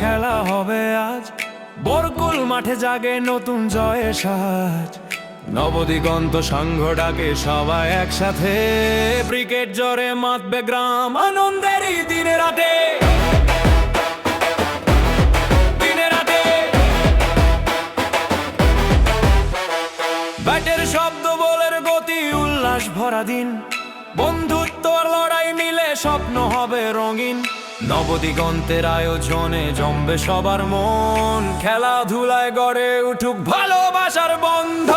খেলা হবে আজ। বরকুল মাঠে জাগে নতুন জয়ে সাজ। নবদিগন্ত সংঘ ডাকে সবাই একসাথে। ক্রিকেট জোরে মাতবে গ্রাম, আনন্দেরই দিনে রাতে ব্যাটের শব্দ, বলের গতি, উল্লাস ভরা দিন। বন্ধুত্ব লড়াই মিলে স্বপ্ন হবে রঙিন। নবদিগন্তের আয়োজনে জমবে সবার মন। খেলাধুলায় গড়ে উঠুক ভালোবাসার বন্ধ